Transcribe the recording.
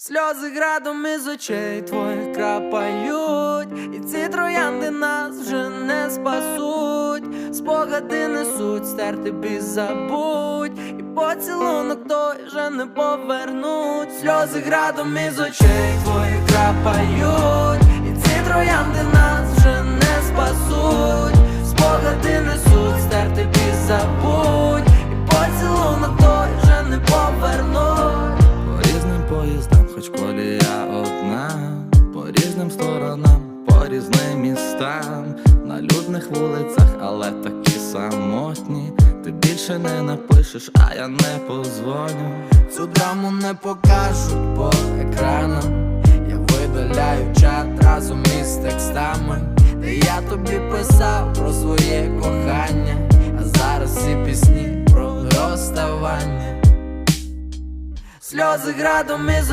Сльози градом із очей твоїх крапають, і ці троянди нас вже не спасуть, спогади несуть, стерти тобі забудь, і поцілунок той вже не повернуть. Сльози градом із очей твоїх хоч колія одна, по різним сторонам, по різним містам, на людних вулицях, але такі самотні. Ти більше не напишеш, а я не позвоню. Цю драму не покажуть по екранам. Я видаляю чат разом із текстами, де я тобі писав про своє кохання, а зараз всі пісні про розставання. Сльози градом із